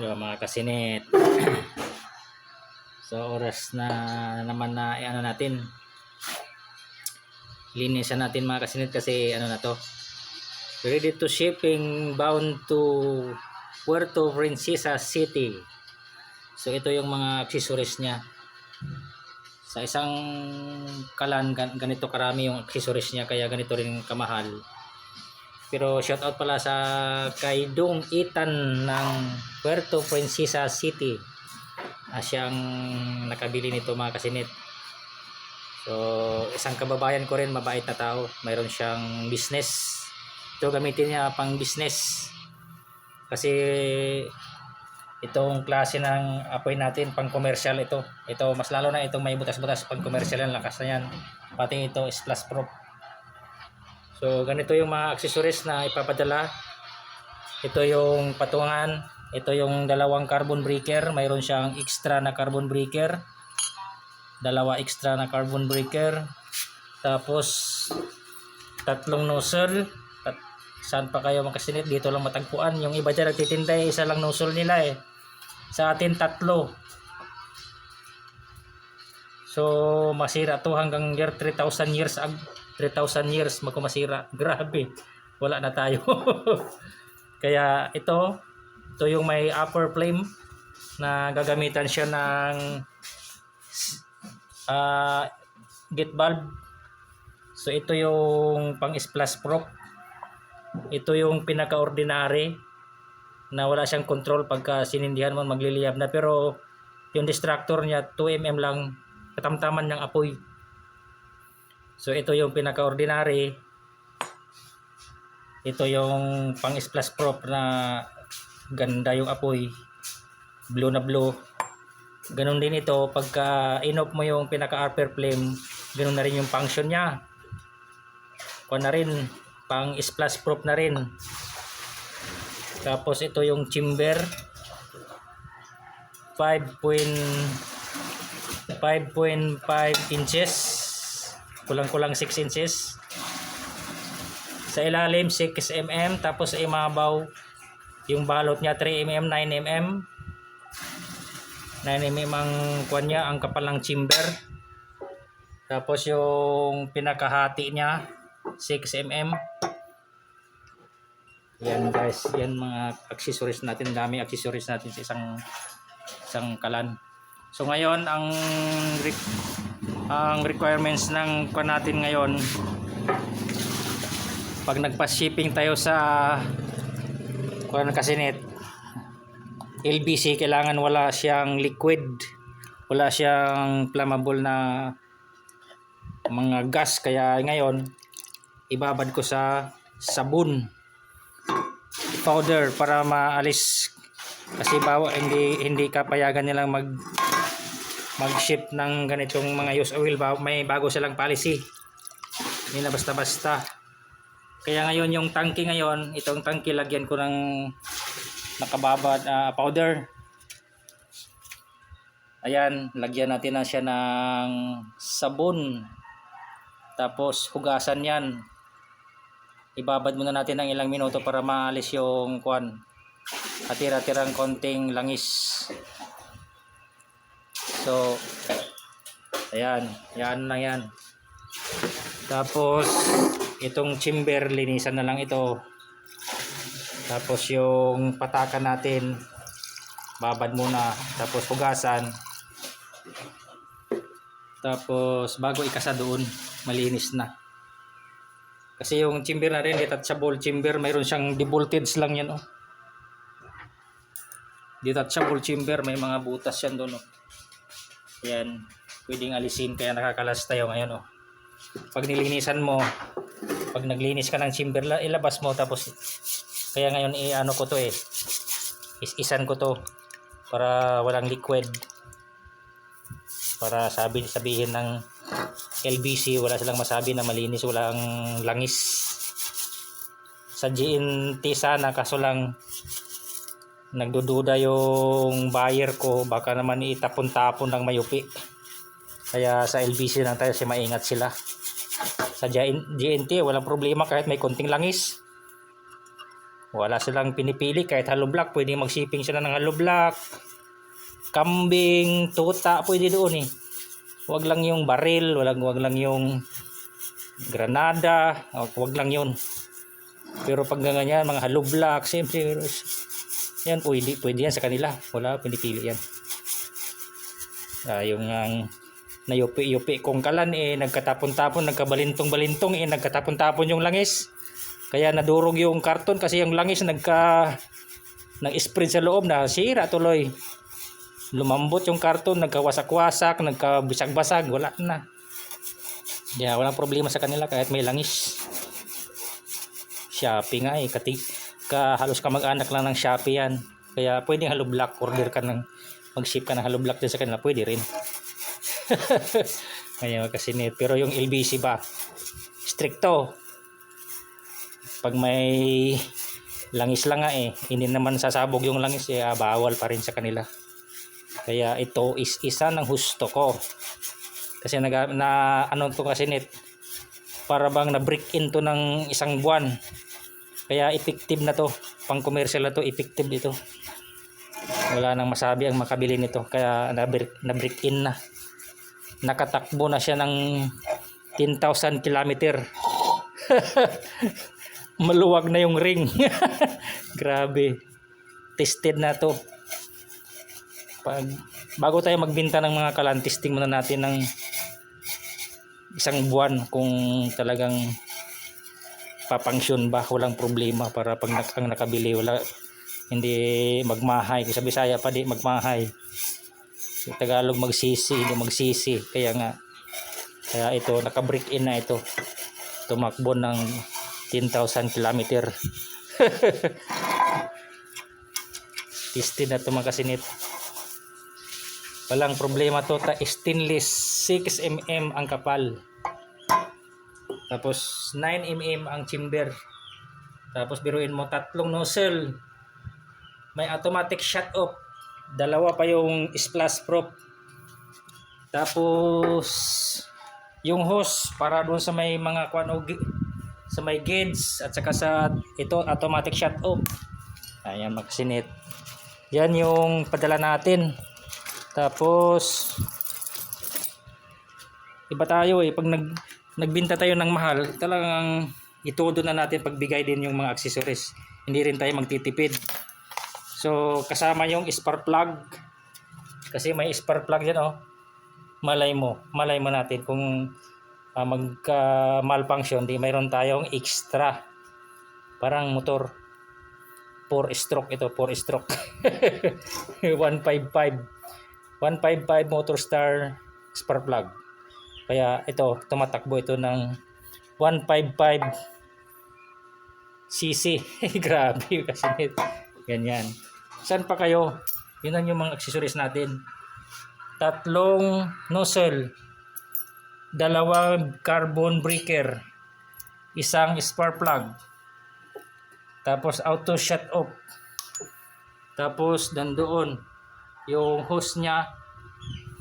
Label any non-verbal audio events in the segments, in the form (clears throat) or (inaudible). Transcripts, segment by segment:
Yung mga kasinit. so oras na naman na eh, ano natin. Linisan natin mga kasinit kasi ano na to. Ready to shipping bound to Puerto Princesa City. So ito yung mga accessories niya. Sa isang kalan gan- ganito karami yung accessories niya kaya ganito rin kamahal. Pero shout out pala sa kay Dong Itan ng Puerto Princesa City. Ah, siyang nakabili nito mga kasinit. So, isang kababayan ko rin, mabait na tao. Mayroon siyang business. Ito gamitin niya pang business. Kasi itong klase ng apoy natin pang commercial ito. Ito mas lalo na itong may butas-butas pang commercial yan lakas na yan. Pati ito is proof. So ganito yung mga accessories na ipapadala. Ito yung patungan, ito yung dalawang carbon breaker, mayroon siyang extra na carbon breaker. Dalawa extra na carbon breaker. Tapos tatlong nozzle. Tat saan pa kayo makasinit? Dito lang matagpuan. Yung iba dyan nagtitinda eh, isa lang nozzle nila eh. Sa atin tatlo. So masira to hanggang year 3000 years ag 3000 years magkumasira. (laughs) Grabe. Wala na tayo. (laughs) Kaya ito, ito yung may upper flame na gagamitan siya ng ah gate bulb. So ito yung pang splash proof. Ito yung pinaka-ordinary na wala siyang control pagka sinindihan mo magliliyab na pero yung distractor niya 2mm lang katamtaman niyang apoy. So ito yung pinaka-ordinary. Ito yung pang splash proof na ganda yung apoy. Blue na blue. Ganon din ito pagka inop mo yung pinaka upper flame, ganon na rin yung function niya. Kuha na rin pang splash proof na rin. Tapos ito yung chamber 5. 5.5 inches kulang-kulang 6 inches. Sa ilalim 6 mm tapos sa imabaw yung balot niya 3 mm 9 mm 9 mm ang kwan niya ang kapal ng chamber. Tapos yung pinakahati niya 6 mm yan guys. Yan mga accessories natin. Dami accessories natin sa isang isang kalan. So ngayon ang ang requirements ng kuha natin ngayon pag nagpa-shipping tayo sa kuha ng kasinit LBC kailangan wala siyang liquid wala siyang flammable na mga gas. Kaya ngayon ibabad ko sa sabon powder para maalis. Kasi bawa hindi hindi kapayagan nilang mag mag-ship ng ganitong mga use oil may bago silang policy. Hindi na basta-basta. Kaya ngayon yung tangke ngayon itong tangke lagyan ko ng nakababad ah, powder. Ayan lagyan natin na siya ng sabon. Tapos hugasan yan. Ibabad muna natin ng ilang minuto para maalis yung kwan. Katira-tirang konting langis So, ayan, yan lang yan. Tapos, itong chamber, linisan na lang ito. Tapos, yung patakan natin, babad muna. Tapos, hugasan. Tapos, bago ikasa doon, malinis na. Kasi yung chamber na rin, detachable chamber, mayroon siyang devoltage lang yan, oh. Detachable chamber, may mga butas yan doon, oh. Yan, pwedeng alisin kaya nakakalas tayo ngayon oh. Pag nilinisan mo, pag naglinis ka ng chamber, la- ilabas mo tapos kaya ngayon i-ano ko to eh. Is-isan ko to para walang liquid. Para sabi sabihin ng LBC wala silang masabi na malinis, walang langis. Sa GNT sana kaso lang nagdududa yung buyer ko baka naman itapon-tapon ng mayupi kaya sa LBC lang tayo si maingat sila sa GN- GNT walang problema kahit may konting langis Wala silang pinipili kahit hollow block. Pwede mag-shipping sila ng hollow block. Kambing, tuta, pwede doon eh. Wag lang yung baril, wag, wag lang yung granada, wag, wag lang yun. Pero pag ganyan, mga hollow block, siyempre, yan, pwede, pwede yan sa kanila. Wala, pinipili yan. Ah, yung ang nayupi-yupi kong kalan eh, nagkatapon-tapon, nagkabalintong-balintong eh, nagkatapon-tapon yung langis. Kaya nadurog yung karton kasi yung langis nagka nag-spread sa loob na sira tuloy. Lumambot yung karton, nagkawasak-wasak, nagkabisag-basag, wala na. Kaya walang problema sa kanila kahit may langis. Shopee nga eh, kati, ka, halos ka mag-anak lang ng Shopee yan. Kaya pwedeng halo block, order ka ng, mag-ship ka ng halo block din sa kanila, pwede rin. (laughs) Ngayon kasi net. Pero yung LBC ba, stricto. Pag may langis lang nga eh, hindi naman sasabog yung langis eh, ah, bawal pa rin sa kanila. Kaya ito is isa ng husto ko. Kasi nag, na ano to kasi net, para bang na break into ng isang buwan. Kaya effective na to, pang commercial na to, effective ito. Wala nang masabi ang makabili nito. Kaya na break, na in na nakatakbo na siya ng 10,000 kilometer. (laughs) Maluwag na yung ring. (laughs) Grabe. Tested na to. Pag, bago tayo magbenta ng mga kalan, testing muna natin ng isang buwan kung talagang papangsyon ba, walang problema para pag nak ang nakabili, wala hindi magmahay. Sa Bisaya pa di magmahay. Sa Tagalog magsisi, hindi magsisi. Kaya nga, kaya ito, naka-break in na ito. Tumakbo ng 10,000 kilometer. (laughs) Tested na ito mga kasinit. Walang problema to. Ta stainless 6mm ang kapal. Tapos 9mm ang chamber. Tapos biruin mo tatlong nozzle. May automatic shut off. Dalawa pa yung splash prop. Tapos yung hose para doon sa may mga kuan sa may gauge at saka sa ito automatic shut off. Ayan makasinit yan yung padala natin. Tapos iba tayo eh. Pag nag nagbinta tayo ng mahal talagang itudo na natin pagbigay din yung mga accessories hindi rin tayo magtitipid So, kasama yung spark plug. Kasi may spark plug yan, oh. Malay mo. Malay mo natin kung uh, magka malfunction, di mayroon tayong extra. Parang motor. 4 stroke ito, 4 stroke. (laughs) 155. 155 motor star spark plug. Kaya ito, tumatakbo ito ng 155 cc. (laughs) Grabe kasi ganyan. Saan pa kayo? Yun yung mga accessories natin. Tatlong nozzle. Dalawang carbon breaker. Isang spark plug. Tapos auto shut off. Tapos nandoon yung hose niya.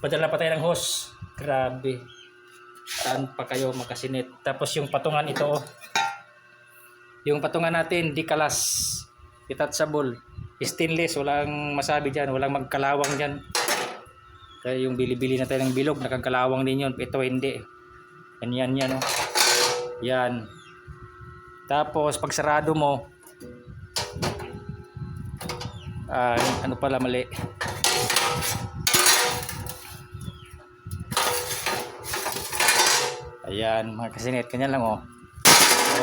Padala pa tayo ng hose. Grabe. Saan pa kayo makasinit. Tapos yung patungan ito. Yung patungan natin, di kalas. Detachable stainless, walang masabi dyan, walang magkalawang dyan. Kaya yung bili-bili na tayo ng bilog, nakagkalawang din yun. Ito hindi. Yan, yan, yan. Oh. Yan. Tapos, pag sarado mo, ah, ano pala mali. Ayan, mga kasinit, kanya lang oh.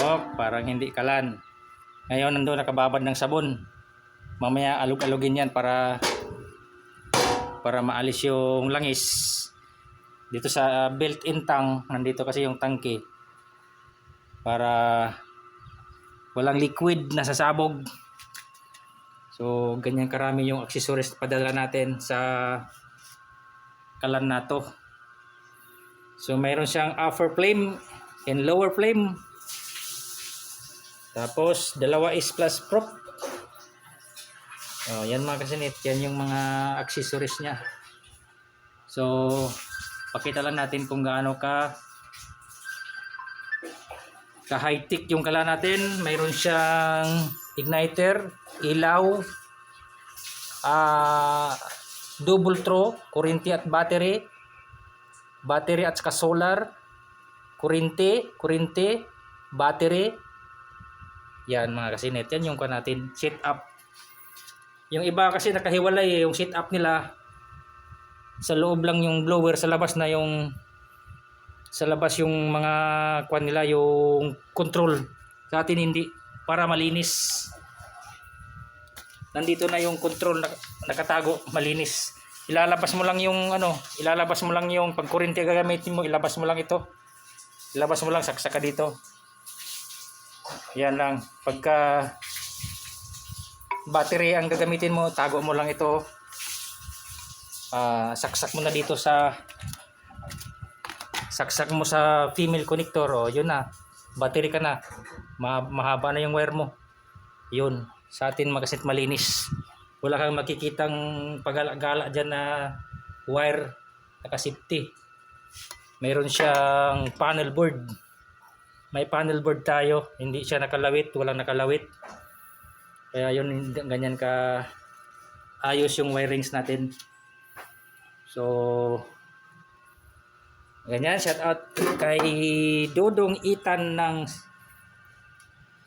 Oh, parang hindi kalan. Ngayon, nandun nakababad ng sabon. Mamaya alug-alugin yan para para maalis yung langis. Dito sa built-in tank nandito kasi yung tangke. Para walang liquid na sasabog. So ganyan karami yung accessories padala natin sa kalan na to so mayroon siyang upper flame and lower flame tapos dalawa is plus prop Oh, yan mga kasinit, yan yung mga accessories niya. So, pakita lang natin kung gaano ka ka high-tech yung kala natin. Mayroon siyang igniter, ilaw, ah double throw, kuryente at battery, battery at saka solar, kuryente, kuryente, battery. Yan mga kasinit, yan yung kan natin set up. Yung iba kasi nakahiwalay yung set up nila sa loob lang yung blower sa labas na yung sa labas yung mga kwan nila yung control. Sa atin hindi para malinis. Nandito na yung control nak- nakatago malinis ilalabas mo lang yung ano ilalabas mo lang yung pag kuryente gagamitin mo ilabas mo lang ito. Ilabas mo lang saksaka dito. Yan lang. Pagka battery ang gagamitin mo tago mo lang ito. Ah, saksak mo na dito sa saksak mo sa female connector. O yun na. Battery ka na. Ma- mahaba na yung wire mo. Yun. Sa atin magasit malinis wala kang makikitang pagala-gala dyan na wire nakasafety. Mayroon siyang panel board. May panel board tayo. Hindi siya nakalawit walang nakalawit. Kaya yun ganyan ka ayos yung wirings natin. So, ganyan, shout out kay Dodong Itan ng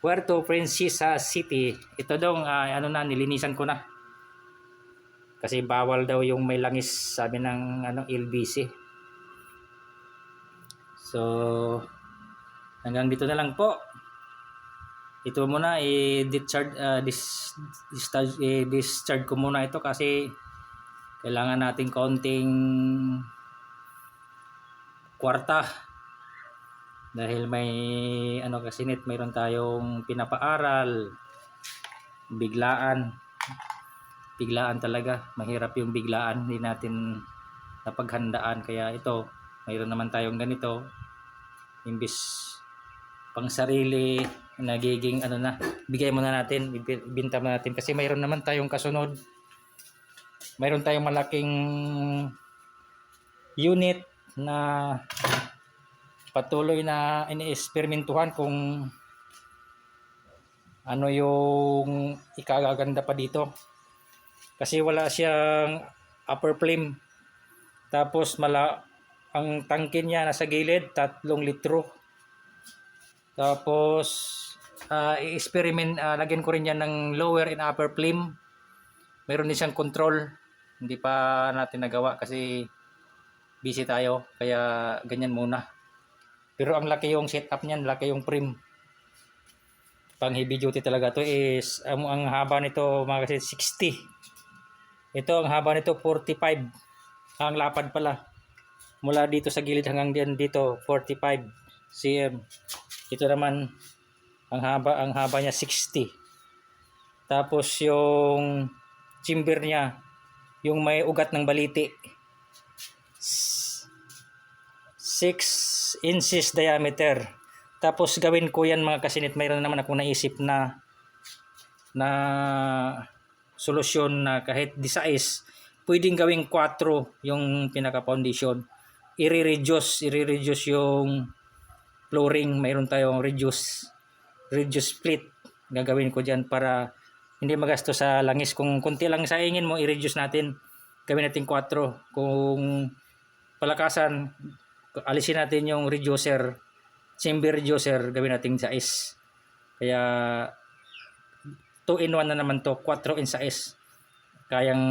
Puerto Princesa City. Ito daw, ah, ano na, nilinisan ko na. Kasi bawal daw yung may langis, sabi ng ano, LBC. So, hanggang dito na lang po. Ito muna, i-discharge, ah, dis, discharge, i-discharge ko muna ito kasi kailangan natin kaunting kwarta dahil may ano kasi net mayroon tayong pinapaaral biglaan biglaan talaga. Mahirap yung biglaan hindi natin napaghandaan. Kaya ito mayroon naman tayong ganito. Imbis pang sarili nagiging ano na bigay muna natin ibinta mo natin. Kasi mayroon naman tayong kasunod. Mayroon tayong malaking unit na patuloy na iniesperimentuhan kung ano yung ikagaganda pa dito kasi wala siyang upper flame tapos mala ang tangke niya nasa gilid tatlong litro. Tapos uh, i-experiment ah, lagyan ko rin yan ng lower and upper flame meron din siyang control. Hindi pa natin nagawa kasi busy tayo kaya ganyan muna. Pero ang laki yung setup niyan laki yung frame. Pang heavy duty talaga to is ang, ang haba nito mga kasi 60 ito ang haba nito 45 ang lapad pala. Mula dito sa gilid hanggang diyan dito 45 cm ito naman ang haba ang haba niya 60 tapos yung chamber niya yung may ugat ng baliti. 6 inches diameter. Tapos gawin ko yan mga kasinit. Mayroon naman ako naisip na na solusyon na kahit di size pwedeng gawing 4 yung pinaka foundation i-reduce i-reduce yung flooring mayroon tayong reduce reduce split gagawin ko dyan para hindi magasto sa langis. Kung konti lang sa ingin mo i-reduce natin. Gawin natin 4 kung palakasan alisin natin yung reducer chamber reducer gawin natin size kaya 2 in 1 na naman to 4 in size. Kayang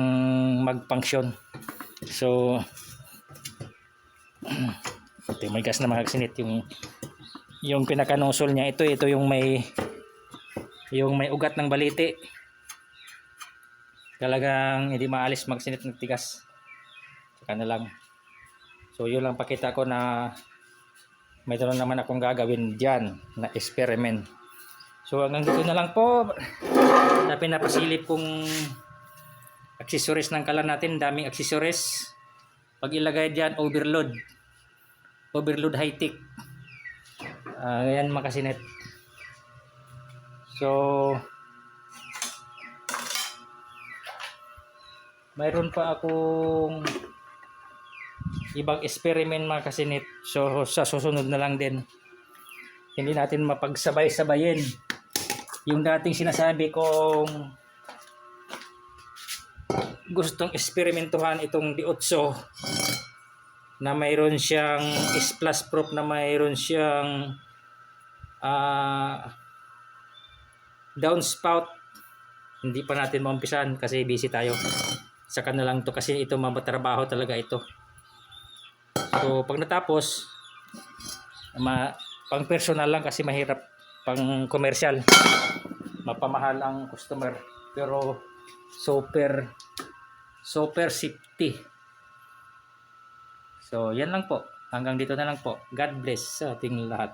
mag-function. So (clears throat) ito may gas na mga sinit. Yung yung pinaka-nozzle niya ito ito yung may yung may ugat ng baliti talagang hindi maalis magsinit ng tigas. Saka na lang. So yun lang pakita ko na mayroon naman akong gagawin dyan na experiment so hanggang dito na lang po. Na pinapasilip kong accessories ng kalan natin daming accessories. Pag ilagay dyan overload. Overload high tech. Uh, yan makasinet so mayroon pa akong ibang experiment mga kasinit. So sa susunod na lang din. Hindi natin mapagsabay-sabayin yung dating sinasabi kong gustong eksperimentuhan itong D8 na mayroon siyang splash proof na mayroon siyang ah downspout hindi pa natin maumpisan kasi busy tayo. Saka na lang to kasi ito mabatrabaho talaga ito. So pag natapos ma, pang personal lang kasi mahirap pang commercial. Mapamahal ang customer pero super super safety. So yan lang po. Hanggang dito na lang po. God bless sa ating lahat